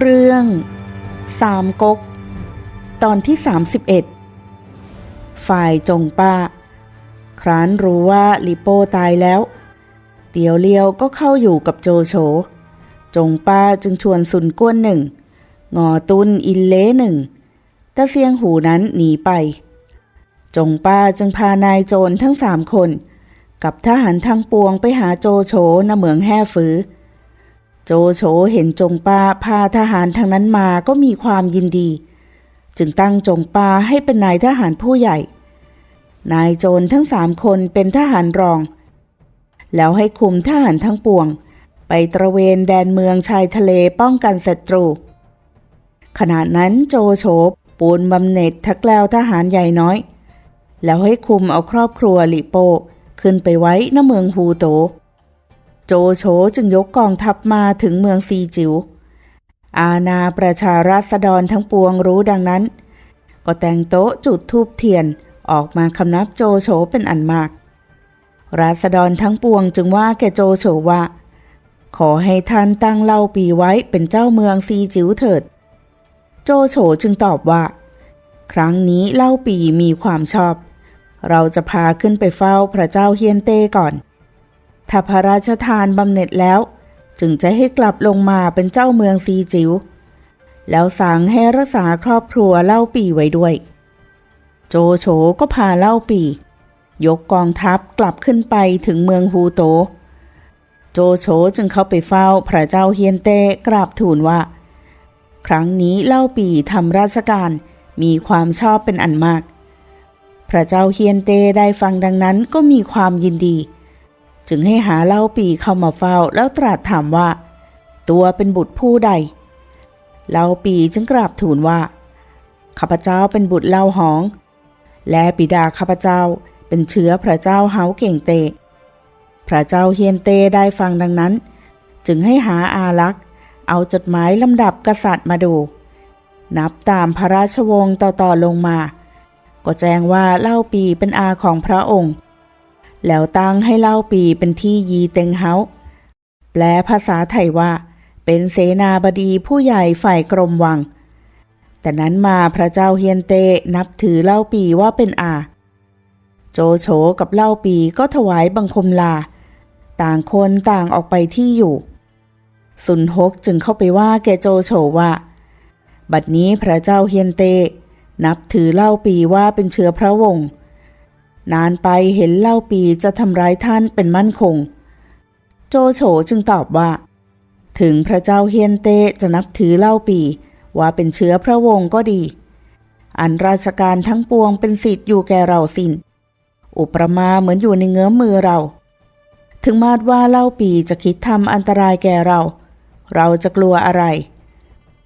เรื่องสามก๊ก ตอนที่ 31 ฝ่ายจงป้า ครั้นรู้ว่าลิโป้ตายแล้ว เตียวเลียวก็เข้าอยู่กับโจโฉ จงป้าจึงชวนสุนก้วนหนึ่ง งอตุนอินเล้หนึ่งตะเซียงหูนั้นหนีไป จงป้าจึงพานายโจรทั้งสามคน กับทหารทั้งปวงไปหาโจโฉณเหมืองแห่ฟื้อ โจโฉเห็นจงป้าพาทหารทางนั้นมาก็มีความยินดี จึงตั้งจงป้าให้เป็นนายทหารผู้ใหญ่ นายโจรทั้งสามคนเป็นทหารรอง แล้วให้คุมทหารทั้งปวง ไปตระเวนแดนเมืองชายทะเลป้องกันศัตรู ขณะนั้นโจโฉปูนบำเหน็จทักแล้วทหารใหญ่น้อย แล้วให้คุมเอาครอบครัวลิโป ขึ้นไปไว้ณเมืองฮูโต โจโฉจึงยกกองทัพมาถึงเมืองซีจิวอาณาประชาราษฎรทั้งปวงรู้ดังนั้น ก็แต่งโต๊ะจุดทูบเทียนออกมาคำนับโจโฉเป็นอันมาก ราษฎรทั้งปวงจึงว่าแก่โจโฉว่า ขอให้ท่านตั้งเล่าปีไว้เป็นเจ้าเมืองซีจิ๋วเถิด โจโฉจึงตอบว่า ครั้งนี้เล่าปีมีความชอบ เราจะพาขึ้นไปเฝ้าพระเจ้าเฮียนเต้ก่อน ถ้าพระราชทานบำเหน็จแล้ว จึงจะให้กลับลงมาเป็นเจ้าเมืองซีจิวแล้วสั่งให้รักษาครอบครัวเล่าปีไว้ด้วย โจโฉก็พาเล่าปี ยกกองทัพกลับขึ้นไปถึงเมืองฮูโต โจโฉจึงเข้าไปเฝ้าพระเจ้าเฮียนเต้กราบทูลว่า ครั้งนี้เล่าปีทำราชการมีความชอบเป็นอันมาก พระเจ้าเฮียนเต้ได้ฟังดังนั้นก็มีความยินดี จึงให้หาเล่าปีเข้ามาเฝ้าแล้วตรัสถามว่า ตัวเป็นบุตรผู้ใด เล่าปีจึงกราบทูลว่าข้าพเจ้าเป็นบุตรเล่าหอง และบิดาข้าพเจ้าเป็นเชื้อพระเจ้าเฮาเก่งเต พระเจ้าเฮียนเตได้ฟังดังนั้น จึงให้หาอาลักษ์เอาจดหมายลำดับกษัตริย์มาดู นับตามพระราชวงศ์ต่อๆลงมา ก็แจ้งว่าเล่าปีเป็นอาของพระองค์ แล้วตั้งให้เล่าปีเป็นที่ยีเต็งเฮาแปลภาษาไทยว่า เป็นเสนาบดีผู้ใหญ่ฝ่ายกรมวัง แต่นั้นมาพระเจ้าเฮียนเตนับถือเล่าปีว่าเป็นอา โจโฉกับเล่าปีก็ถวายบังคมลา ต่างคนต่างออกไปที่อยู่ สุนฮกจึงเข้าไปว่าแกโจโฉว่า บัดนี้พระเจ้าเฮียนเต นับถือเล่าปีว่าเป็นเชื้อพระวงศ์ นานไปเห็นเล่าปีจะทำร้ายท่านเป็นมั่นคง โจโฉจึงตอบว่า ถึงพระเจ้าเฮียนเตจะนับถือเล่าปี ว่าเป็นเชื้อพระวงศ์ก็ดี อันราชการทั้งปวงเป็นสิทธิ์อยู่แก่เราสินอุปมาเหมือนอยู่ในเงื้อมมือเรา ถึงมาดว่าเล่าปีจะคิดทำอันตรายแก่เรา เราจะกลัวอะไร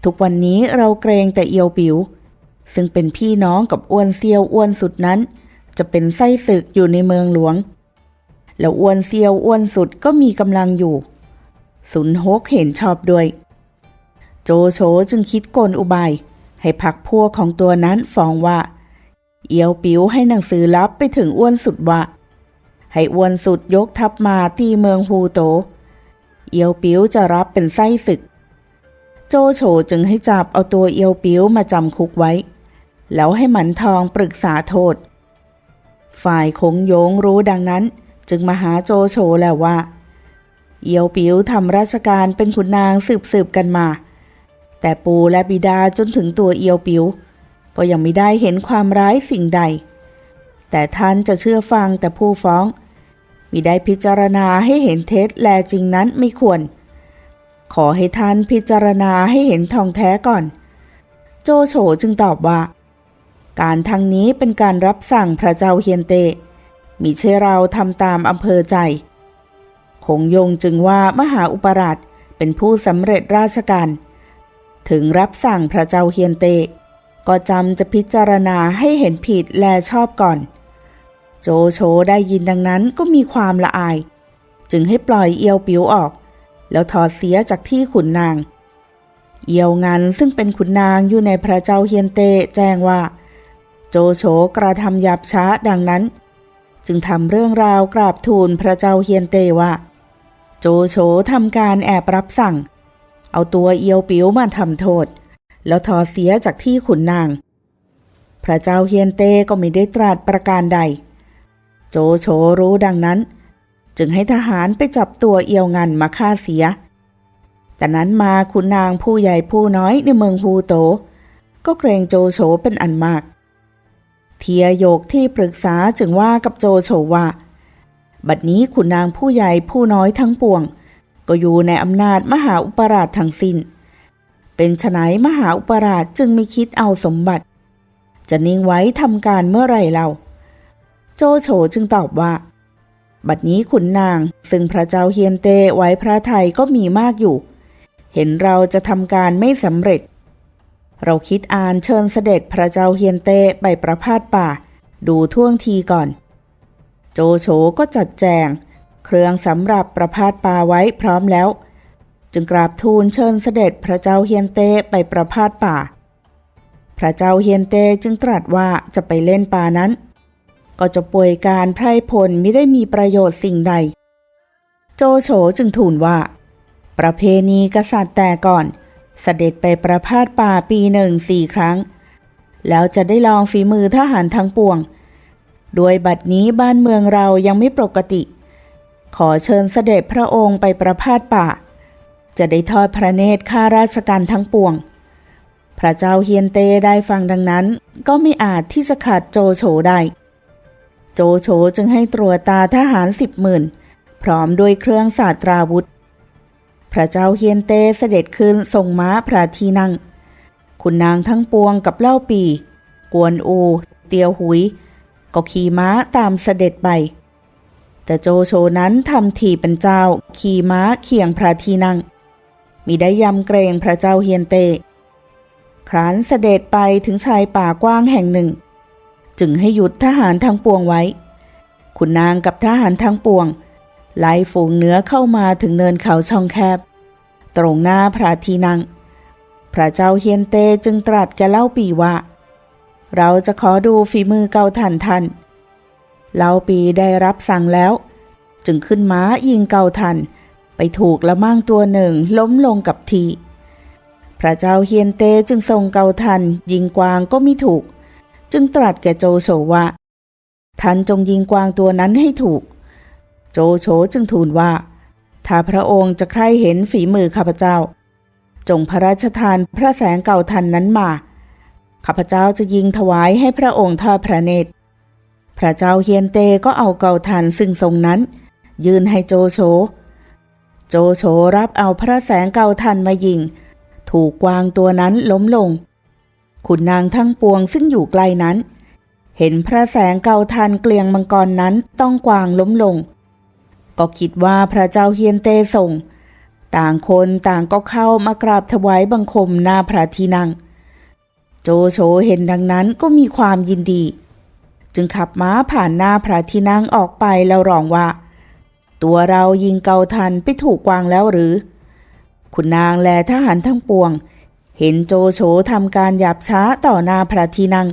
ทุกวันนี้เราเกรงแต่เอียวปิวซึ่งเป็นพี่น้องกับอ้วนเซียวอ้วนสุดนั้น จะเป็นไส้ศึกอยู่ในเมืองหลวง แล้วอ้วนเซียวอ้วนสุดก็มีกำลังอยู่ สุนฮกเห็นชอบด้วย โจโฉจึงคิดกลอุบาย ให้พักพวกของตัวนั้นฟ้องว่า เอียวปิ๋วให้หนังสือลับไปถึงอ้วนสุดว่า ให้อ้วนสุดยกทัพมาที่เมืองฮูโต เอียวปิ๋วจะรับเป็นไส้ศึก โจโฉจึงให้จับเอาตัวเอียวปิ๋วมาจำคุกไว้ แล้วให้หมันทองปรึกษาโทษ ฝ่ายคงโยงรู้ดังนั้น จึงมาหาโจโฉแล้วว่าเอียวปิ๋วทำราชการเป็นขุนนางสืบสืบกันมา แต่ปู่และบิดาจนถึงตัวเอียวปิ๋วก็ยังไม่ได้เห็นความร้ายสิ่งใด แต่ท่านจะเชื่อฟังแต่ผู้ฟ้องมิได้พิจารณาให้เห็นเท็จแลจริงนั้นไม่ควร ขอให้ท่านพิจารณาให้เห็นทองแท้ก่อน โจโฉจึงตอบว่า การทางนี้เป็นการรับสั่งพระเจ้าเฮียนเตมิใช่เราทำตามอำเภอใจ คงยงจึงว่ามหาอุปราชเป็นผู้สำเร็จราชการ ถึงรับสั่งพระเจ้าเฮียนเต ก็จำจะพิจารณาให้เห็นผิดแลชอบก่อน โจโฉได้ยินดังนั้นก็มีความละอาย จึงให้ปล่อยเอียวปิวออก แล้วถอดเสียจากที่ขุนนาง เอียวงันซึ่งเป็นขุนนางอยู่ในพระเจ้าเฮียนเตแจ้งว่า โจโฉกระทำหยาบช้าดังนั้น จึงทำเรื่องราวกราบทูลพระเจ้าเฮียนเตว่า โจโฉทำการแอบรับสั่ง เอาตัวเอียวปิ๋วมาทำโทษ แล้วทอเสียจากที่ขุนนาง พระเจ้าเฮียนเตก็ไม่ได้ตรัสประการใด โจโฉรู้ดังนั้น จึงให้ทหารไปจับตัวเอียวงันมาฆ่าเสีย แต่นั้นมาขุนนางผู้ใหญ่ผู้น้อยในเมืองฮูโต ก็เกรงโจโฉเป็นอันมาก เทียโยกที่ปรึกษาจึงว่ากับโจโฉว่า บัดนี้ขุนนางผู้ใหญ่ผู้น้อยทั้งปวง ก็อยู่ในอำนาจมหาอุปราชทั้งสิน้น เป็นไฉนมหาอุปราชจึงไม่คิดเอาสมบัติ จะนิ่งไว้ทำการเมื่อไรเรา โจโฉจึงตอบว่า บัดนี้ขุนนางซึ่งพระเจ้าเฮียนเตไว้พระไทยก็มีมากอยู่ เห็นเราจะทำการไม่สำเร็จ เราคิดอ่านเชิญเสด็จพระเจ้าเฮียนเต้ไปประพาสป่า ดูท่วงทีก่อน โจโฉก็จัดแจง เครื่องสำหรับประพาสป่าไว้พร้อมแล้ว จึงกราบทูลเชิญเสด็จพระเจ้าเฮียนเต้ไปประพาสป่า พระเจ้าเฮียนเต้จึงตรัสว่าจะไปเล่นป่านั้น ก็จะป่วยการไพร่พลไม่ได้มีประโยชน์สิ่งใด โจโฉจึงทูลว่า ประเพณีกษัตริย์แต่ก่อน เสด็จไปประพาสป่าปีหนึ่งสี่ครั้ง แล้วจะได้ลองฝีมือทหารทั้งปวง โดยบัดนี้บ้านเมืองเรายังไม่ปกติ ขอเชิญเสด็จพระองค์ไปประพาสป่า จะได้ทอดพระเนตรข้าราชการทั้งปวง พระเจ้าเฮียนเตได้ฟังดังนั้น ก็ไม่อาจที่จะขาดโจโฉได้โจโฉจึงให้ตรวจตาทหารสิบหมื่นพร้อมด้วยเครื่องสาสตราวุธ พระเจ้าเฮียนเตเสด็จขึ้นทรงม้าพระที่นั่ง คุณนางทั้งปวงกับเล่าปี กวนอู เตียวหุย ก็ขี่ม้าตามเสด็จไป แต่โจโฉนั้นทำทีเป็นเจ้า ขี่ม้าเคียงพระที่นั่งมีได้ยำเกรงพระเจ้าเฮียนเต ครั้นเสด็จไปถึงชายป่ากว้างแห่งหนึ่ง จึงให้หยุดทหารทั้งปวงไว้ คุณนางกับทหารทั้งปวง ไล่ฝูงเนื้อเข้ามาถึงเนินเขาช่องแคบ ตรงหน้าพระที่นั่ง พระเจ้าเฮียนเตจึงตรัสแกเล่าปีว่า เราจะขอดูฝีมือเกาทันทันเล่าปีได้รับสั่งแล้ว จึงขึ้นม้ายิงเกาทัน ไปถูกละมั่งตัวหนึ่งล้มลงกับทีพระเจ้าเฮียนเตจึงทรงเกาทัน ยิงกวางก็ไม่ถูก จึงตรัสแก่โจโฉว่าท่านจงยิงกวางตัวนั้นให้ถูก โจโฉจึงทูลว่า ถ้าพระองค์จะใคร่เห็นฝีมือข้าพเจ้า จงพระราชทานพระแสงเก่าทันนั้นมา ข้าพเจ้าจะยิงถวายให้พระองค์ทอดพระเนตร พระเจ้าเฮียนเตก็เอาเก่าทันซึ่งทรงนั้น ยืนให้โจโฉ โจโฉรับเอาพระแสงเก่าทันมายิง ถูกกวางตัวนั้นล้มลง ขุนนางทั้งปวงซึ่งอยู่ใกล้นั้นเห็นพระแสงเก่าทันเกลียงมังกรนั้นต้องกวางล้มลง ก็คิดว่าพระเจ้าเฮียนเตส่ง ต่างคนต่างก็เข้ามากราบถวายบังคมหน้าพระที่นั่ง โจโฉเห็นดังนั้นก็มีความยินดี จึงขับม้าผ่านหน้าพระที่นั่งออกไปแล้วร้องว่า ตัวเรายิงเกาทันไปถูกกวางแล้วหรือ คุณนางและทหารทั้งปวง เห็นโจโฉทำการหยาบช้าต่อหน้าพระที่นั่ง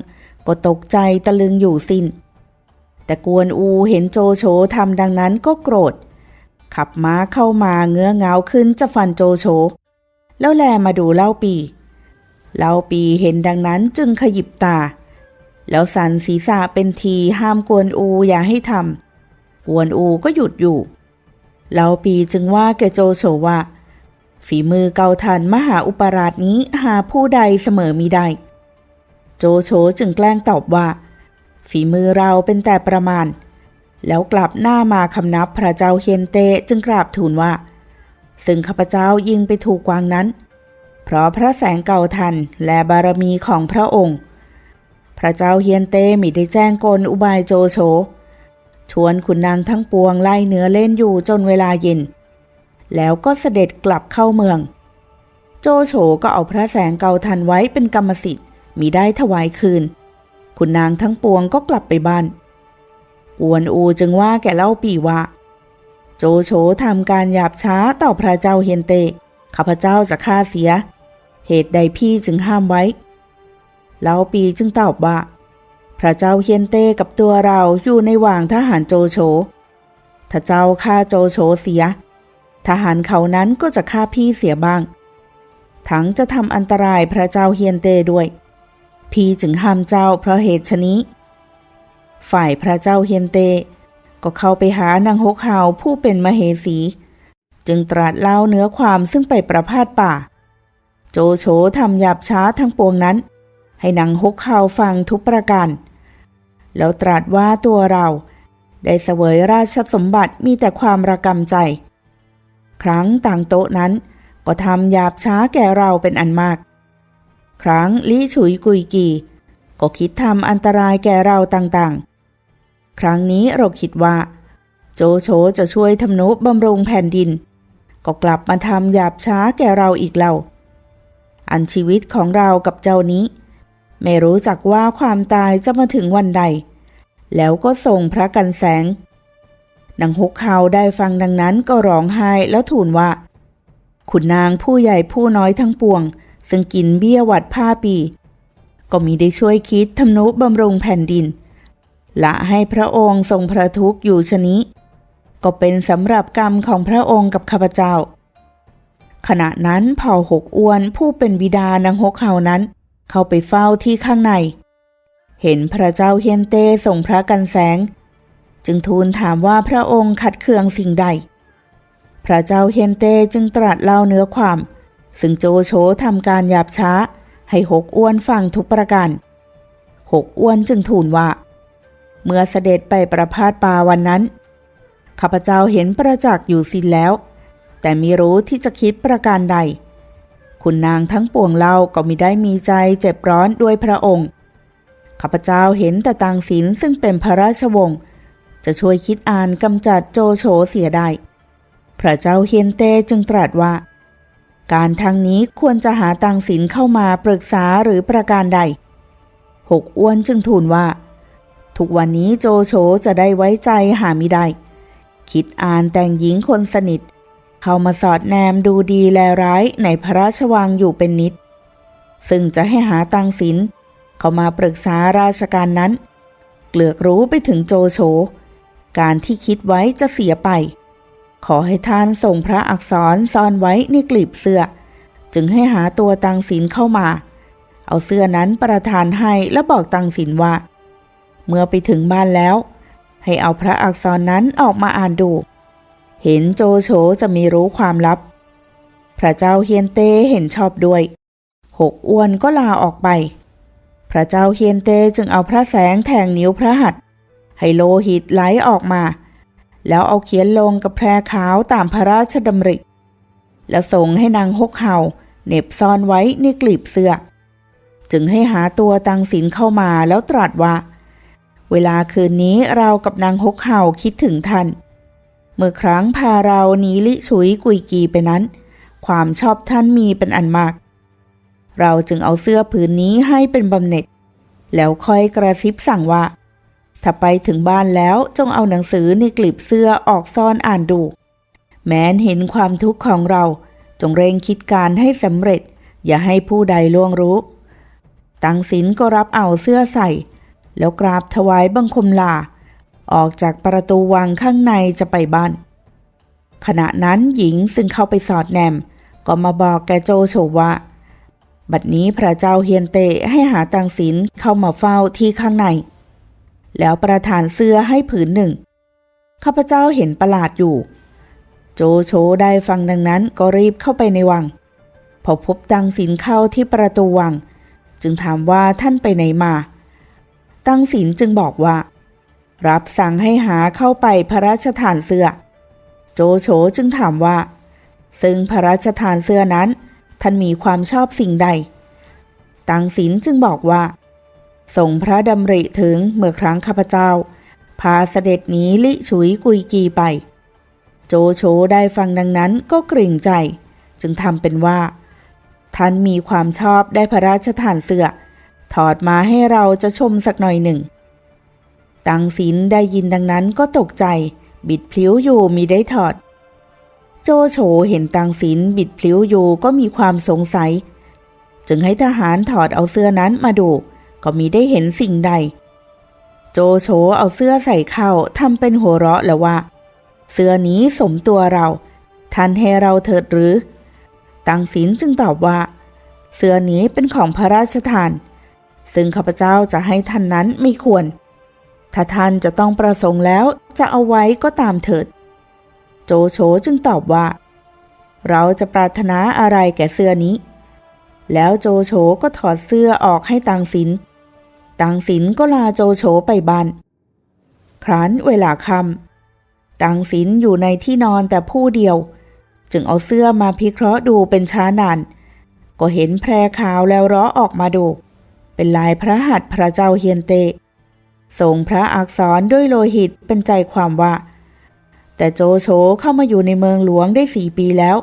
ก็ตกใจตะลึงอยู่สิน้นแต่กวนอูเห็นโจโฉทำดังนั้นก็โกรธ ขับม้าเข้ามาเงื้อเงาขึ้นจะฟันโจโฉแล้วแลมาดูเล่าปี เล่าปีเห็นดังนั้นจึงขยิบตา แล้วสันศีรษะเป็นทีห้ามกวนอูอย่าให้ทำกวนอูก็หยุดอยู่เล่าปีจึงว่าแกโจโฉว่า ฝีมือเกาทันมหาอุปราชนี้หาผู้ใดเสมอมีได้ โจโฉจึงแกล้งตอบว่า ฝีมือเราเป็นแต่ประมาณ แล้วกลับหน้ามาคำนับพระเจ้าเฮียนเตจึงกราบทูลว่า ซึ่งข้าพเจ้ายิงไปถูกกวางนั้น เพราะพระแสงเก่าทันและบารมีของพระองค์ พระเจ้าเฮียนเตมิได้แจ้งกลอุบายโจโฉชวนขุนนางทั้งปวงไล่เนื้อเล่นอยู่จนเวลาเย็น แล้วก็เสด็จกลับเข้าเมือง โจโฉก็เอาพระแสงเก่าทันไว้เป็นกรรมสิทธิ์มิได้ถวายคืนคุณนางทั้งปวงก็กลับไปบ้าน กวนอูจึงว่าแก่เล่าปีว่า โจโฉทำการหยาบช้าต่อพระเจ้าเฮียนเตข้าพเจ้าจะฆ่าเสีย เหตุใดพี่จึงห้ามไว้ เล่าปีจึงตอบว่า พระเจ้าเฮียนเตกับตัวเราอยู่ในหว่างทหารโจโฉถ้าเจ้าฆ่าโจโฉเสีย ทหารเขานั้นก็จะฆ่าพี่เสียบ้าง ทั้งจะทำอันตรายพระเจ้าเฮียนเตด้วย พี่จึงห้ามเจ้าเพราะเหตุชนี้ ฝ่ายพระเจ้าเฮียนเต ก็เข้าไปหานางฮกฮาวผู้เป็นมเหสี จึงตรัสเล่าเนื้อความซึ่งไปประพาสป่า โจโฉทำหยาบช้าทั้งปวงนั้น ให้นางฮกฮาวฟังทุกประการ แล้วตรัสว่าตัวเราได้เสวยราชสมบัติมีแต่ความระกำใจ ครั้งต่างโต๊ะนั้น ก็ทำหยาบช้าแก่เราเป็นอันมาก ครั้งลิฉุยกุยกีก็คิดทำอันตรายแก่เราต่างๆ ครั้งนี้เราคิดว่า โจโฉจะช่วยทำนุบำรุงแผ่นดิน ก็กลับมาทำหยาบช้าแก่เราอีกเล่าอันชีวิตของเรากับเจ้านี้ ไม่รู้จักว่าความตายจะมาถึงวันใด แล้วก็ส่งพระกันแสงนางฮกเขาได้ฟังดังนั้นก็ร้องไห้แล้วทูลว่า ขุนนางผู้ใหญ่ผู้น้อยทั้งปวง ซึ่งกินเบี้ยหวัดผ้าปี ก็มีได้ช่วยคิดทำนุบำรุงแผ่นดิน ละให้พระองค์ทรงพระทุกข์อยู่ชนี้ก็เป็นสำหรับกรรมของพระองค์กับข้าพเจ้า ขณะนั้นเผ่าหกอ้วนผู้เป็นบิดานางฮกเขานั้น เข้าไปเฝ้าที่ข้างใน เห็นพระเจ้าเฮียนเต้ทรงพระกันแสง จึงทูลถามว่าพระองค์ขัดเคืองสิ่งใด พระเจ้าเฮียนเต้จึงตรัสเล่าเนื้อความ ซึ่งโจโฉทำการหยาบช้าให้หกอ้วนฟังทุกประการหกอ้วนจึงทูลว่า เมื่อเสด็จไปประพาสปาวันนั้น ข้าพเจ้าเห็นประจักษ์อยู่สิ้นแล้ว แต่ไม่รู้ที่จะคิดประการใด คุณนางทั้งปวงเล่าก็มิได้มีใจเจ็บร้อนด้วยพระองค์ ข้าพเจ้าเห็นแต่ตังสินซึ่งเป็นพระราชวงศ์จะช่วยคิดอ่านกำจัดโจโฉเสียได้ พระเจ้าเฮียนเตจึงตรัสว่า การทางนี้ควรจะหาตังสินเข้ามาปรึกษาหรือประการใด หกอ้วนจึงทูลว่า ทุกวันนี้โจโฉจะได้ไว้ใจหามิได้ คิดอ่านแต่งหญิงคนสนิท เข้ามาสอดแนมดูดีแลร้ายในพระราชวังอยู่เป็นนิด ซึ่งจะให้หาตังสินเข้ามาปรึกษาราชการนั้น เกลือกรู้ไปถึงโจโฉการที่คิดไว้จะเสียไป ขอให้ท่านส่งพระอักษรซ่อนไว้ในกลีบเสื้อ จึงให้หาตัวตังสินเข้ามา เอาเสื้อนั้นประทานให้และบอกตังสินว่า เมื่อไปถึงบ้านแล้ว ให้เอาพระอักษรนั้นออกมาอ่านดู เห็นโจโฉจะมีรู้ความลับ พระเจ้าเฮียนเต้เห็นชอบด้วย หกอ้วนก็ลาออกไป พระเจ้าเฮียนเต้จึงเอาพระแสงแทงนิ้วพระหัตถ์ให้โลหิตไหลออกมา แล้วเอาเขียนลงกับแพรขาวตามพระราชดำริ แล้วส่งให้นางฮกเห่าเน็บซ่อนไว้ในกลีบเสื้อ จึงให้หาตัวตังสินเข้ามาแล้วตรัสว่า เวลาคืนนี้เรากับนางฮกเห่าคิดถึงท่าน เมื่อครั้งพาเราหนีลิฉุยกุยกีไปนั้น ความชอบท่านมีเป็นอันมาก เราจึงเอาเสื้อผืนนี้ให้เป็นบำเหน็จ แล้วค่อยกระซิบสั่งว่า ถ้าไปถึงบ้านแล้วจงเอาหนังสือในกลีบเสื้อออกซ่อนอ่านดู แม้นเห็นความทุกข์ของเรา จงเร่งคิดการให้สำเร็จ อย่าให้ผู้ใดล่วงรู้ ตังสินก็รับเอาเสื้อใส่ แล้วกราบถวายบังคมลา ออกจากประตูวังข้างในจะไปบ้าน ขณะนั้นหญิงซึ่งเข้าไปสอดแนม ก็มาบอกแกโจโฉว่า บัดนี้พระเจ้าเฮียนเตให้หาตังสินเข้ามาเฝ้าที่ข้างใน แล้วประทานเสื้อให้ผืนหนึ่ง ข้าพเจ้าเห็นประหลาดอยู่ โจโฉได้ฟังดังนั้นก็รีบเข้าไปในวัง พอพบตังสินเข้าที่ประตูวัง จึงถามว่าท่านไปไหนมา ตั้งสินจึงบอกว่า รับสั่งให้หาเข้าไปพระราชทานเสื้อ โจโฉจึงถามว่า ซึ่งพระราชทานเสื้อนั้น ท่านมีความชอบสิ่งใด ตั้งสินจึงบอกว่าส่งพระดำริถึงเมื่อครั้งข้าพเจ้า พาเสด็จหนีลิฉุยกุยกีไป โจโฉได้ฟังดังนั้นก็กริ่งใจ จึงทำเป็นว่า ท่านมีความชอบได้พระราชทานเสื้อ ถอดมาให้เราจะชมสักหน่อยหนึ่ง ตังสินได้ยินดังนั้นก็ตกใจ บิดพลิ้วอยู่มีได้ถอด โจโฉเห็นตังสินบิดพลิ้วอยู่ก็มีความสงสัย จึงให้ทหารถอดเอาเสื้อนั้นมาดู ก็มีได้เห็นสิ่งใด โจโฉเอาเสื้อใส่เข้าทำเป็นหัวเราะแล้วว่า เสื้อนี้สมตัวเราท่านให้เราเถิดหรือ ตังสินจึงตอบว่า เสื้อนี้เป็นของพระราชทาน ซึ่งข้าพเจ้าจะให้ท่านนั้นไม่ควร ถ้าท่านจะต้องประสงค์แล้วจะเอาไว้ก็ตามเถิด โจโฉจึงตอบว่า เราจะปรารถนาอะไรแก่เสื้อนี้ แล้วโจโฉก็ถอดเสื้อออกให้ตังสิน ตังสินก็ลาโจโฉไปบ้าน ครั้นเวลาค่ำตังสินอยู่ในที่นอนแต่ผู้เดียว จึงเอาเสื้อมาพิเคราะห์ดูเป็นช้านานก็เห็นแพรขาวแล้วร้อออกมาดู เป็นลายพระหัตถ์พระเจ้าเฮียนเตส่งพระอักษรด้วยโลหิตเป็นใจความว่า แต่โจโฉเข้ามาอยู่ในเมืองหลวงได้สี่ปีแล้ว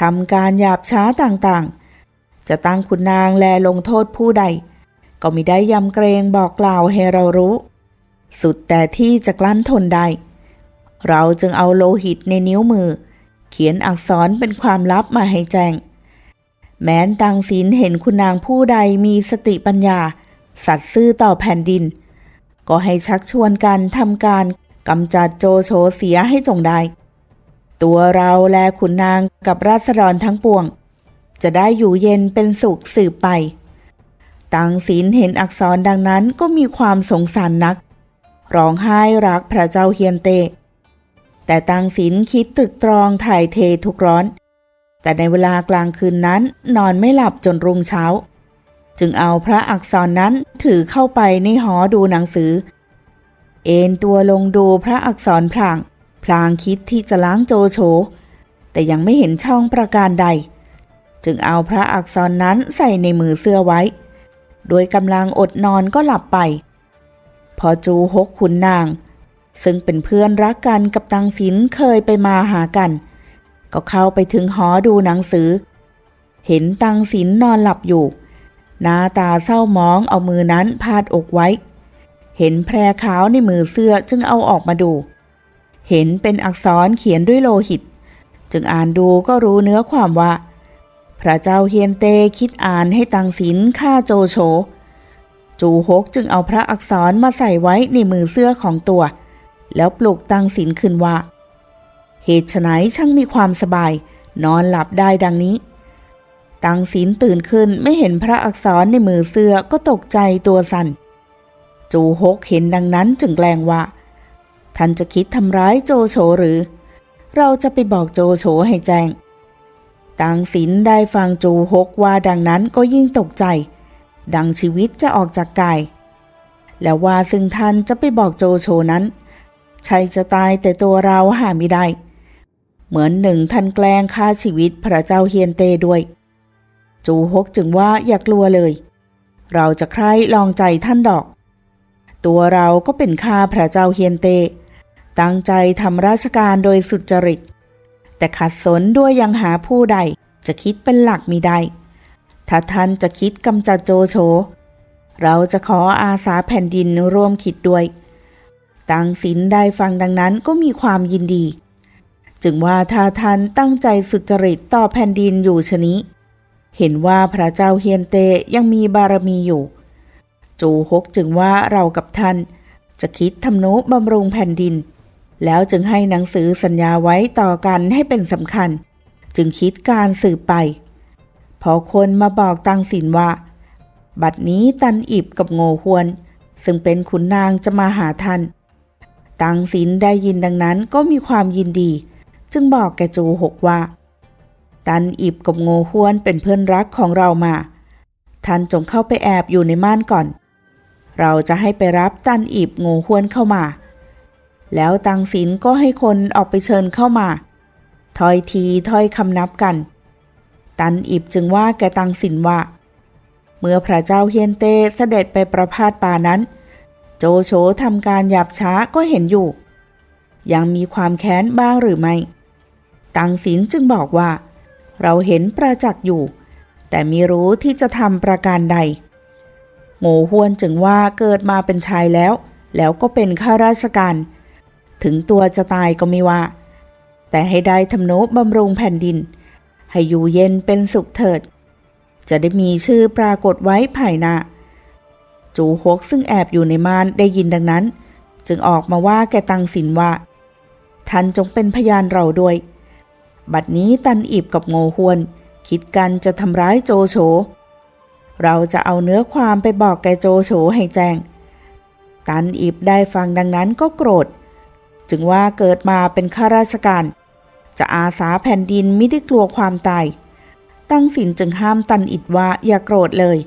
ทำการหยาบช้าต่างๆ จะตั้งคุณนางแลลงโทษผู้ใด ก็มิได้ยำเกรงบอกกล่าวให้เรารู้ สุดแต่ที่จะกลั้นทนได้ เราจึงเอาโลหิตในนิ้วมือ เขียนอักษรเป็นความลับมาให้แจ้ง แม้นตังศีลเห็นคุณนางผู้ใดมีสติปัญญา สัตย์ซื่อต่อแผ่นดิน ก็ให้ชักชวนกันทำการกำจัดโจโฉเสียให้จงได้ ตัวเราและขุนนางกับราษฎรทั้งปวง จะได้อยู่เย็นเป็นสุขสืบไป ตังศีลเห็นอักษรดังนั้นก็มีความสงสารนัก ร้องไห้รักพระเจ้าเฮียนเต แต่ตังศีลคิดตรึกตรองถ่ายเททุกร้อน แต่ในเวลากลางคืนนั้นนอนไม่หลับจนรุ่งเช้า จึงเอาพระอักษรนั้นถือเข้าไปในหอดูหนังสือ เอ็นตัวลงดูพระอักษรพลาง พลางคิดที่จะล้างโจโฉแต่ยังไม่เห็นช่องประการใด จึงเอาพระอักษรนั้นใส่ในมือเสื้อไว้ โดยกำลังอดนอนก็หลับไป พอจูฮกขุนนาง ซึ่งเป็นเพื่อนรักกันกับตังสินเคยไปมาหากัน ก็เข้าไปถึงหอดูหนังสือ เห็นตังสินนอนหลับอยู่ หน้าตาเศร้ามองเอามือนั้นพาดอกไว้ เห็นแพรขาวในมือเสื้อจึงเอาออกมาดู เห็นเป็นอักษรเขียนด้วยโลหิต จึงอ่านดูก็รู้เนื้อความว่า พระเจ้าเฮียนเตคิดอ่านให้ตังสินฆ่าโจโฉจูฮกจึงเอาพระอักษรมาใส่ไว้ในมือเสื้อของตัว แล้วปลุกตังสินขึ้นว่า เหตุไฉนช่างมีความสบาย นอนหลับได้ดังนี้ ตังสินตื่นขึ้นไม่เห็นพระอักษรในมือเสื้อก็ตกใจตัวสัน่น จูฮกเห็นดังนั้นจึงแกล้งว่า ท่านจะคิดทำร้ายโจโฉหรือ เราจะไปบอกโจโฉให้แจ้ง ตังสินได้ฟังจูฮกว่าดังนั้นก็ยิ่งตกใจ ดังชีวิตจะออกจากกาย แล้วว่าซึ่งท่านจะไปบอกโจโฉนั้นใช่จะตายแต่ตัวเราหาไม่ได้ เหมือนหนึ่งท่านแกล้งฆ่าชีวิตพระเจ้าเฮียนเตด้วย จูฮกจึงว่าอย่ากลัวเลย เราจะใคร่ลองใจท่านดอก ตัวเราก็เป็นข้าพระเจ้าเฮียนเต ตั้งใจทำราชการโดยสุจริต แต่ขัดสนด้วยยังหาผู้ใดจะคิดเป็นหลักมีได้ ถ้าท่านจะคิดกำจัดโจโฉเราจะขออาสาแผ่นดินร่วมคิดด้วย ตังสินได้ฟังดังนั้นก็มีความยินดี จึงว่าถ้าท่านตั้งใจสุจริตต่อแผ่นดินอยู่ชนี้ เห็นว่าพระเจ้าเฮียนเตยังมีบารมีอยู่ จูฮกจึงว่าเรากับท่าน จะคิดทำนุบำรุงแผ่นดิน แล้วจึงให้หนังสือสัญญาไว้ต่อกันให้เป็นสำคัญ จึงคิดการสืบไป พอคนมาบอกตังสินว่า บัดนี้ตันอิบกับโงหวน ซึ่งเป็นขุนนางจะมาหาท่าน ตังสินได้ยินดังนั้นก็มีความยินดี จึงบอกแกจูหกว่า ตันอิบกับโงหวนเป็นเพื่อนรักของเรามา ท่านจงเข้าไปแอบอยู่ในม่านก่อน เราจะให้ไปรับตันอิบโงหวนเข้ามา แล้วตังสินก็ให้คนออกไปเชิญเข้ามาถ้อยทีถ้อยคำนับกัน ตันอิบจึงว่าแกตังสินว่า เมื่อพระเจ้าเฮียนเตเสด็จไปประพาสป่านั้น โจโฉทำการหยาบช้าก็เห็นอยู่ยังมีความแค้นบ้างหรือไม่ ตังสินจึงบอกว่า เราเห็นประจักษ์อยู่ แต่มีรู้ที่จะทำประการใด โง่ฮวนจึงว่าเกิดมาเป็นชายแล้ว แล้วก็เป็นข้าราชการ ถึงตัวจะตายก็ไม่ว่า แต่ให้ได้ทำนุบำรุงแผ่นดิน ให้อยู่เย็นเป็นสุขเถิด จะได้มีชื่อปรากฏไว้ภายหน้าจูฮกซึ่งแอบอยู่ในม่านได้ยินดังนั้น จึงออกมาว่าแกตังสินว่าท่านจงเป็นพยานเราด้วย บัดนี้ตันอีบกับโงฮวน คิดกันจะทำร้ายโจโฉ เราจะเอาเนื้อความไปบอกแกโจโฉให้แจ้ง ตันอิบได้ฟังดังนั้นก็โกรธ จึงว่าเกิดมาเป็นข้าราชการ จะอาสาแผ่นดินไม่ได้กลัวความตาย ตั้งสินจึงห้ามตันอิดว่าอย่าโกรธเลย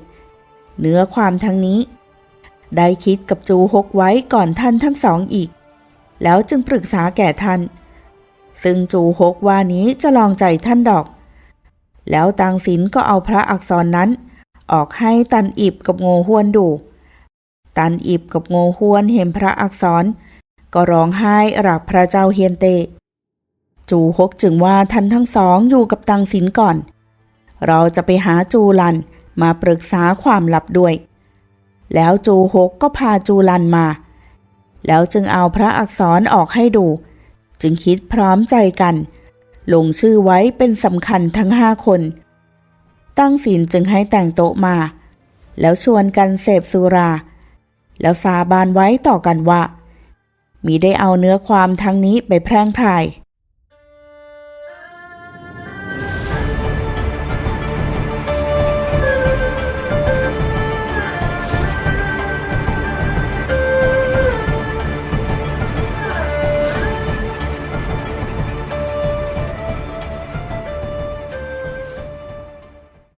เนื้อความทั้งนี้ ได้คิดกับจูฮกไว้ก่อนท่านทั้งสองอีก แล้วจึงปรึกษาแก่ท่าน ซึ่งจูฮกว่านี้จะลองใจท่านดอก แล้วตังสินก็เอาพระอักษรนั้น ออกให้ตันอิบกับโงหวนดู ตันอิบกับโงหวนเห็นพระอักษร ก็ร้องไห้รักพระเจ้าเฮียนเต จูฮกจึงว่าท่านทั้งสองอยู่กับตังสินก่อน เราจะไปหาจูลันมาปรึกษาความลับด้วย แล้วจูฮกก็พาจูลันมา แล้วจึงเอาพระอักษรออกให้ดู จึงคิดพร้อมใจกัน ลงชื่อไว้เป็นสำคัญทั้งห้าคน ตั้งศีลจึงให้แต่งโต๊ะมา แล้วชวนกันเสพสุรา แล้วสาบานไว้ต่อกันว่า มีได้เอาเนื้อความทั้งนี้ไปแพร่งพราย